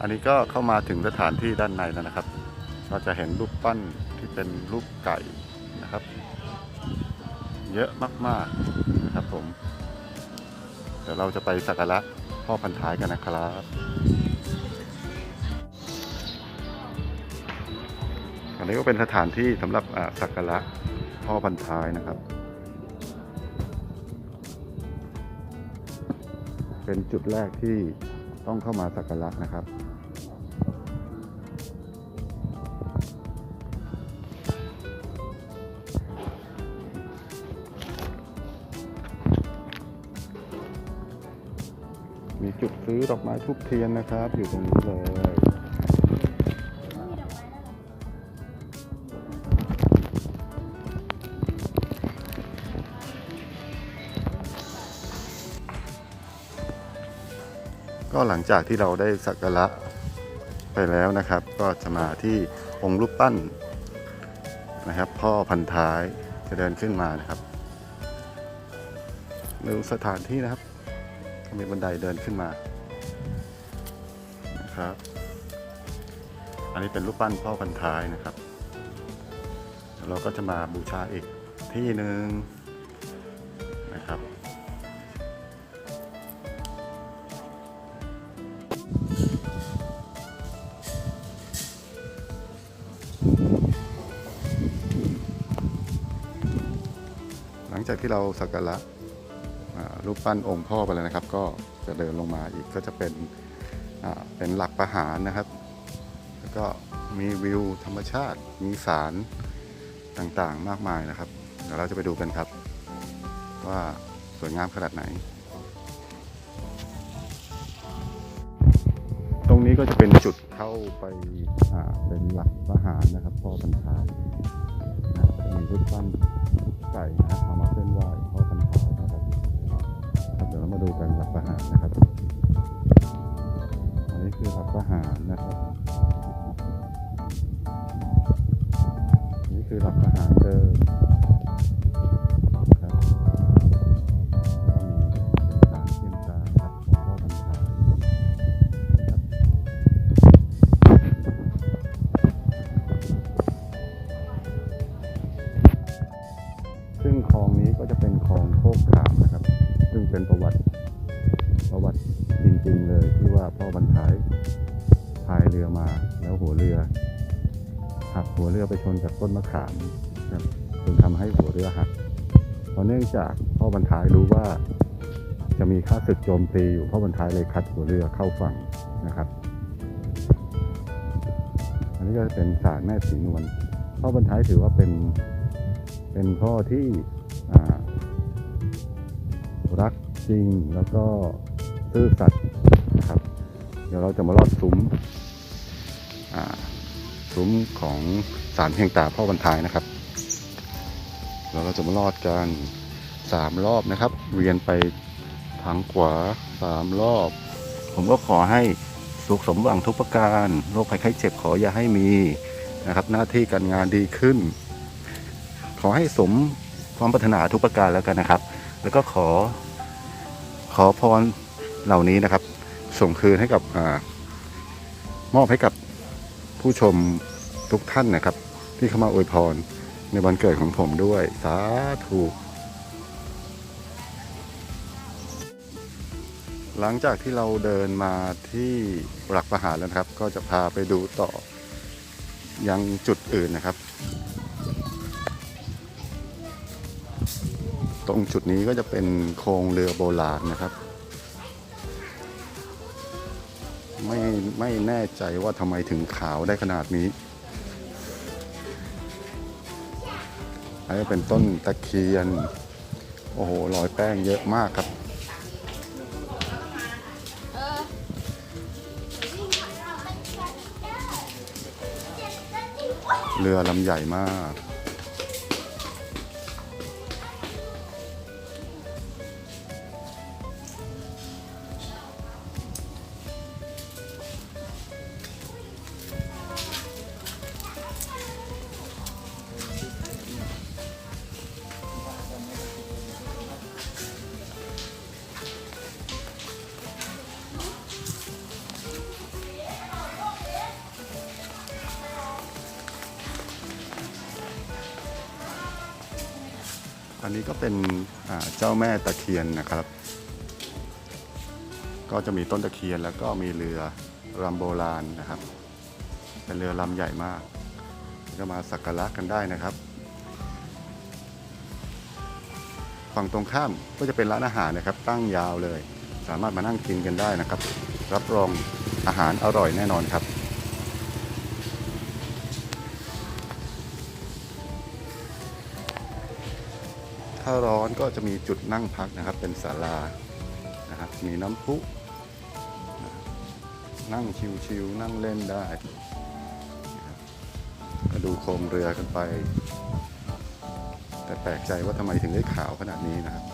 อันนี้ก็เข้ามาถึงสถานที่ด้านในแล้วนะครับ เราจะเห็นรูปปั้นที่เป็นรูปไก่นะครับ เยอะมากๆนะครับผม เดี๋ยวเราจะไปสักการะพ่อพันท้ายกันนะครับอันนี้ก็เป็นสถานที่สำหรับอ่าสักการะพ่อพันท้ายนะครับ เป็นจุดแรกที่ต้องเข้ามาสักการะนะครับ จุดซื้อดอกไม้ทุบเทียนนะครับ อยู่ตรงนี้เลย ก็หลังจากที่เราได้สักการะไปแล้วนะครับ ก็จะมาที่องค์รูปปั้นนะครับ พ่อพันท้ายจะเดินขึ้นมานะครับดูสถานที่นะครับ มีบันไดเดินขึ้นมานะครับ อันนี้เป็นรูปปั้นพ่อพันท้ายนะครับ เราก็จะมาบูชาอีกที่หนึ่งนะครับหลังจากที่เราสักการะ รูปปั้นองค์พ่อไปแล้วนะครับ ก็จะเดินลงมาอีกก็จะเป็นเป็นหลักประหารนะครับ แล้วก็มีวิวธรรมชาติมีสารต่างๆมากมายนะครับ เดี๋ยวเราจะไปดูกันครับ ว่าสวยงามขนาดไหน ตรงนี้ก็จะเป็นจุดเข้าไปเป็นหลักประหารนะครับพ่อพันท้ายจะมีรูปปั้นไก่นะเอามาเส้นไหว้พ่อ เดี๋ยวเรามาดูกันหลักประหารนะครับ อันนี้คือหลักประหารนะครับอันนี้คือหลักประหารเดิมนะครับแล้วก็มีสายตานะครับของพ่อพันท้าครับซึ่งคลองนี้ก็จะเป็นคลองโคกขา ซึ่งเป็นประวัติ ประวัติจริงๆเลยที่ว่าพ่อบรรทายพายเรือมาแล้วหัวเรือหักหัวเรือไปชนกับต้นมะขามครับจนทำให้หัวเรือหักเพราะเนื่องจากพ่อบรรทายรู้ว่าจะมีข้าศึกโจมตีอยู่พ่อบรรทายเลยคัดหัวเรือเข้าฝั่งนะครับ อันนี้ก็เป็นศาลแม่สีนวลพ่อบรรทายถือว่าเป็นเป็นพ่อที่อ่า รักจริงแล้วก็ซื่อสัตย์นะครับ เดี๋ยวเราจะมาลอดซุ้มซุ้มของสารเพียงตาพ่อบรรทายนะครับแล้วเราจะมาลอดกันสามรอบนะครับ เวียนไปทางขวาสามรอบ ผมก็ขอให้สุขสมหวังทุกประการโรคภัยไข้เจ็บขออย่าให้มีนะครับ หน้าที่การงานดีขึ้น ขอให้สมความปรารถนาทุกประการแล้วกันนะครับ แล้วก็ขอขอพรเหล่านี้นะครับ ส่งคืนให้กับอมอบให้กับผู้ชมทุกท่านนะครับ ที่เข้ามาอวยพรในวันเกิดของผมด้วย สาธุหลังจากที่เราเดินมาที่หลักประหารแล้วครับ ก็จะพาไปดูต่อยังจุดอื่นนะครับ ตรงจุดนี้ก็จะเป็นโครงเรือโบราณนะครับ ไม่ไม่แน่ใจว่าทำไมถึงขาวได้ขนาดนี้อันนี้เป็นต้นตะเคียน โอ้โหรอยแป้งเยอะมากครับเรือลำใหญ่มาก อันนี้ก็เป็นเจ้าแม่ตะเคียนนะครับ ก็จะมีต้นตะเคียนแล้วก็มีเรือลำโบราณนะครับ เป็นเรือลำใหญ่มาก ก็มาสักการะกันได้นะครับ ฝั่งตรงข้ามก็จะเป็นร้านอาหารนะครับ ตั้งยาวเลย สามารถมานั่งกินกันได้นะครับ รับรองอาหารอร่อยแน่นอนครับ ถ้าร้อนก็จะมีจุดนั่งพักนะครับ เป็นศาลานะครับมีน้ำพุนะครับนั่งชิวๆนั่งเล่นได้ก็ดูโคมเรือกันไป แต่แปลกใจว่าทำไมถึงได้ขาวขนาดนี้นะครับ